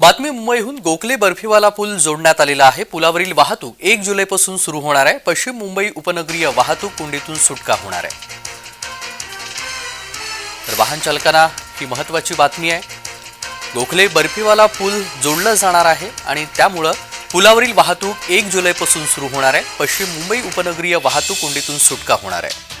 बातमी मुंबईहून गोखले बर्फीवाला पूल जोडण्यात आलेला आहे. पुलावरील वाहतूक एक जुलैपासून सुरू होणार आहे. पश्चिम मुंबई उपनगरीय वाहतूक कोंडीतून सुटका होणार आहे. तर वाहन चालकांना ही महत्वाची बातमी आहे. गोखले बर्फीवाला पूल जोडलं जाणार आहे आणि त्यामुळं पुलावरील वाहतूक एक जुलैपासून सुरू होणार आहे. पश्चिम मुंबई उपनगरीय वाहतूक कोंडीतून सुटका होणार आहे.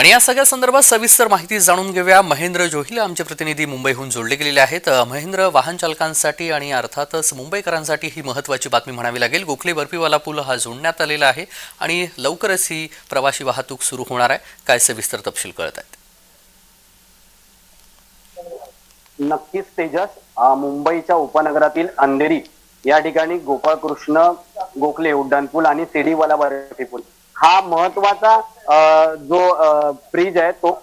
आणि या सगळ्या संदर्भात सविस्तर माहिती जाणून घेऊया. महेंद्र जोहिल आमचे प्रतिनिधी मुंबईहून जोडले गेलेले आहेत. महेंद्र वाहन चालकांसाठी आणि अर्थातच मुंबईकरांसाठी ही महत्त्वाची बातमी म्हणावी लागेल. गोखले बर्फीवाला पूल हा जोडण्यात आलेला आहे आणि लवकरच ही प्रवासी वाहतूक सुरू होणार आहे. काय सविस्तर तपशील कळत आहेत? नक्कीच तेजस. मुंबईच्या उपनगरातील अंधेरी या ठिकाणी गोपाळकृष्ण गोखले उड्डाणपूल आणि सिडीवाला बर्फी पूल. हा महत्त्वाचा जो ब्रिज आहे तो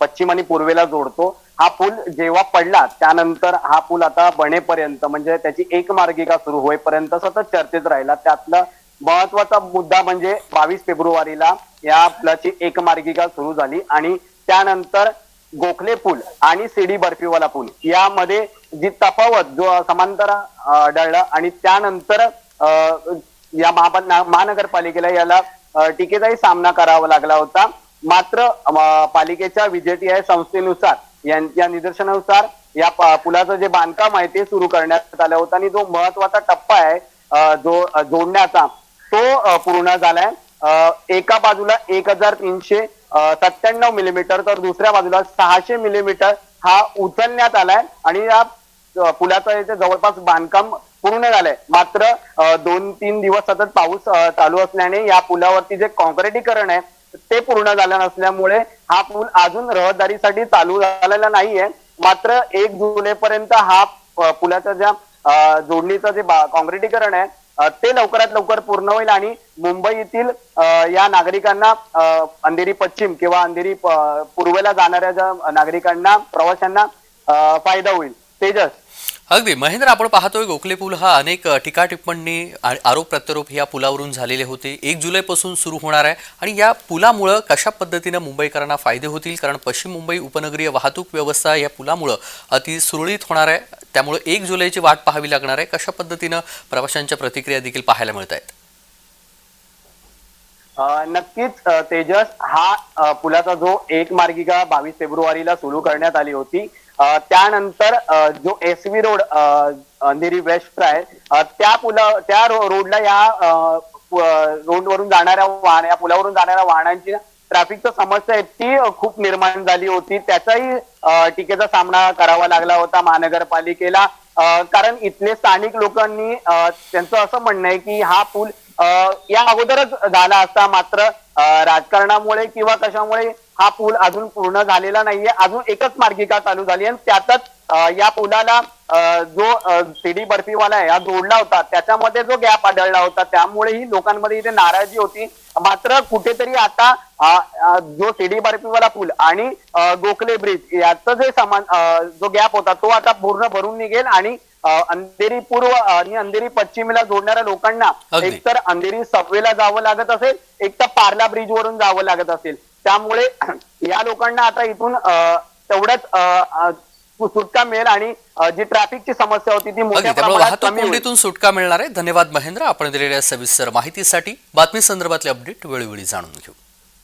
पश्चिम आणि पूर्वेला जोडतो. हा पूल जेव्हा पडला त्यानंतर हा पूल आता बनेपर्यंत म्हणजे त्याची एक मार्गिका सुरू होईपर्यंत सतत चर्चेत राहिला. त्यातलं महत्त्वाचा मुद्दा म्हणजे बावीस फेब्रुवारीला या पुलाची एक मार्गिका सुरू झाली आणि त्यानंतर गोखले पूल आणि सिडी बर्फीवाला पूल यामध्ये जी तफावत जो समांतर आढळला आणि त्यानंतर अं, या महानगरपालिकेला याला टीकेचाही सामना करावा लागला होता. मात्र पालिकेच्या विजेटी आय संस्थेनुसार या निदर्शनानुसार या पुलाचं जे बांधकाम आहे ते सुरू करण्यात आलं होतं आणि जो महत्त्वाचा टप्पा आहे जो जोडण्याचा तो पूर्ण झालाय. अं, एका बाजूला एक हजार तीनशे सत्त्याण्णव मिलीमीटर तर दुसऱ्या बाजूला सहाशे मिलीमीटर हा उचलण्यात आलाय आणि या पुलाचं इथे जवळपास बांधकाम पूर्ण झालंय. मात्र दोन तीन दिवस सतत पाऊस चालू असल्याने या पुलावरती जे कॉन्क्रिटीकरण आहे ते पूर्ण झालं नसल्यामुळे हा पूल अजून रहदारीसाठी चालू झालेला नाहीये. मात्र एक जुलै पर्यंत हा पुलाचा पुलाच्या ज्या जोडणीचं जे कॉन्क्रिटीकरण आहे ते लवकरात लवकर पूर्ण होईल आणि मुंबई येथील या नागरिकांना अंधेरी पश्चिम किंवा अंधेरी पूर्वेला जाणाऱ्या ज्या नागरिकांना प्रवाशांना फायदा होईल. तेजस. अगदी. महेंद्र आपण पाहतोय गोखले पूल हा अनेक टीका टिप्पणी आणि आरोप प्रत्यारोप या पुलावरून झालेले होते. एक जुलैपासून सुरू होणार आहे आणि या पुलामुळं कशा पद्धतीनं मुंबईकरांना फायदे होतील? कारण पश्चिम मुंबई उपनगरीय वाहतूक व्यवस्था या पुलामुळं अति सुरळीत होणार आहे. त्यामुळे एक जुलैची वाट पाहावी लागणार आहे. कशा पद्धतीनं प्रवाशांच्या प्रतिक्रिया देखील पाहायला मिळत आहेत नक्कीच तेजस हा पुलाचा जो एक मार्गिका बावीस फेब्रुवारीला सुरू करण्यात आली होती. त्यानंतर जो S V road Andheri west आहे त्या पुला त्या रोडला या रोड वरून रोडवरून जाणाऱ्या वाहन या पुलावरून जाणाऱ्या वाहनांची ट्रॅफिकची समस्या आहे ती खूप निर्माण झाली होती. त्याचाही टीकेचा सामना करावा लागला होता महानगरपालिकेला. कारण इथले स्थानिक लोकांनी त्यांचं असं म्हणणं आहे की हा पूल अं, या अगोदरच झाला असता मात्र राजकारणामुळे किंवा कशामुळे हा पूल अजून पूर्ण झालेला नाहीये. अजून एकच मार्गिका चालू झाली आणि त्यातच या पुलाला जो सिडी बर्फीवाला आहे हा जोडला होता त्याच्यामध्ये जो गॅप आढळला होता त्यामुळेही लोकांमध्ये इथे नाराजी होती मात्र कुठेतरी आता जो सिडी बर्फीवाला पूल आणि गोखले ब्रिज याचं जे समान जो गॅप होता तो आता पूर्ण भरून निघेल आणि अंधेरी पूर्व आणि अंधेरी पश्चिमेला जोडणाऱ्या लोकांना अगदी. एक तर अंधेरी सबवेला जावं लागत असेल एक तर पार्ला ब्रिज वरून जावं लागत असेल त्यामुळे या लोकांना आता इथून अं, सुटका मिळेल आणि जी ट्रॅफिकची समस्या होती ती मोठ्या प्रमाणात कमी होईल. सुटका मिळणार आहे. धन्यवाद महेंद्र. आपण दिलेल्या सविस्तर माहितीसाठी बातमी संदर्भातले अपडेट वेळोवेळी जाणून घेऊ.